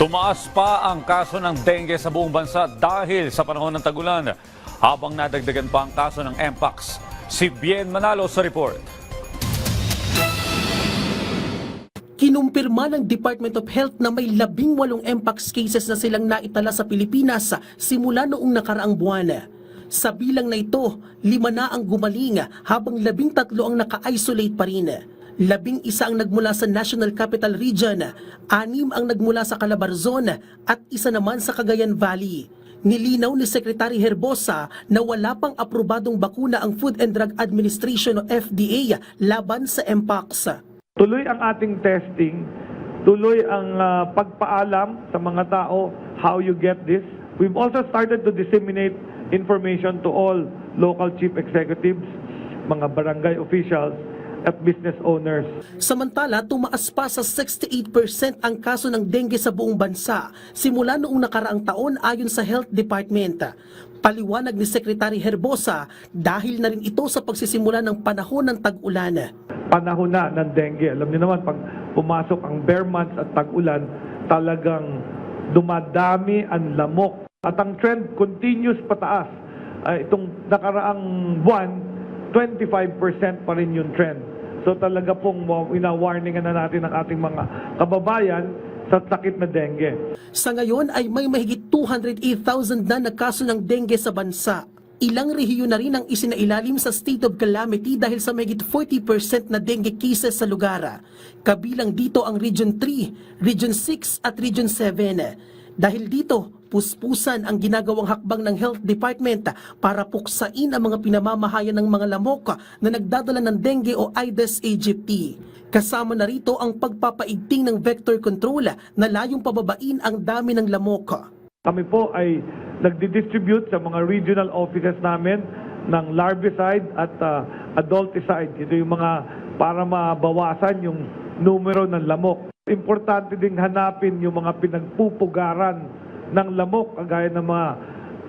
Tumaas pa ang kaso ng dengue sa buong bansa dahil sa panahon ng tagulan, habang nadagdagan pa ang kaso ng Mpox. Si Bien Manalo sa report. Kinumpirma ng Department of Health na may labing walong Mpox cases na silang naitala sa Pilipinas simula noong nakaraang buwan. Sa bilang na ito, lima na ang gumaling habang labing tatlo ang naka-isolate pa rin. Labing isa ang nagmula sa National Capital Region, anim ang nagmula sa Calabarzon at isa naman sa Cagayan Valley. Nilinaw ni Secretary Herbosa na wala pang aprobadong bakuna ang Food and Drug Administration o FDA laban sa Mpox. Tuloy ang ating testing, tuloy ang ah, pagpaalam sa mga tao how you get this. We've also started to disseminate information to all local chief executives, mga barangay officials, at business owners. Samantala, tumaas pa sa 68% ang kaso ng dengue sa buong bansa simula noong nakaraang taon ayon sa Health Department. Paliwanag ni Secretary Herbosa dahil na rin ito sa pagsisimula ng panahon ng tag-ulan. Panahon na ng dengue. Alam niyo naman, pag pumasok ang bare months at tag-ulan, talagang dumadami ang lamok. At ang trend continues pataas. Ay, itong nakaraang buwan, 25% pa rin yung trend. So talaga pong ina-warningan na natin ang ating mga kababayan sa sakit na dengue. Sa ngayon ay may mahigit 208,000 na nagkaso ng dengue sa bansa. Ilang rehiyon na rin ang isinailalim sa state of calamity dahil sa mahigit 40% na dengue cases sa lugar. Kabilang dito ang Region 3, Region 6 at Region 7. Dahil dito, puspusan ang ginagawang hakbang ng Health Department para puksain ang mga pinamamahayan ng mga lamok na nagdadala ng dengue o Aedes aegypti. Kasama na rito ang pagpapaigting ng vector control na layong pababain ang dami ng lamok. Kami po ay nagdi-distribute sa mga regional offices namin ng larvicide at uh, adulticide. Ito yung mga para mabawasan yung numero ng lamok. Importante ding hanapin yung mga pinagpupugaran ng lamok, kagaya ng mga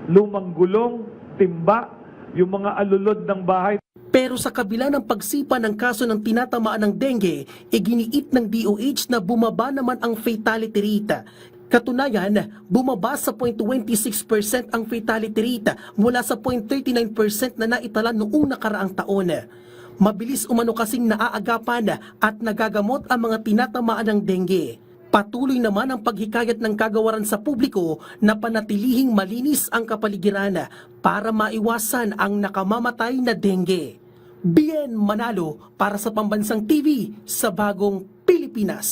lumang gulong, timba, yung mga alulod ng bahay. Pero sa kabila ng pagsipa ng kaso ng tinatamaan ng dengue, iginiit ng DOH na bumaba naman ang fatality rate. Katunayan, bumaba sa 0.26% ang fatality rate mula sa 0.39% na naitala noong nakaraang taon. Mabilis umano kasing naaagapan at nagagamot ang mga tinatamaan ng dengue. Patuloy naman ang paghikayat ng kagawaran sa publiko na panatilihing malinis ang kapaligiran para maiwasan ang nakamamatay na dengue. Bien Manalo para sa Pambansang TV sa Bagong Pilipinas.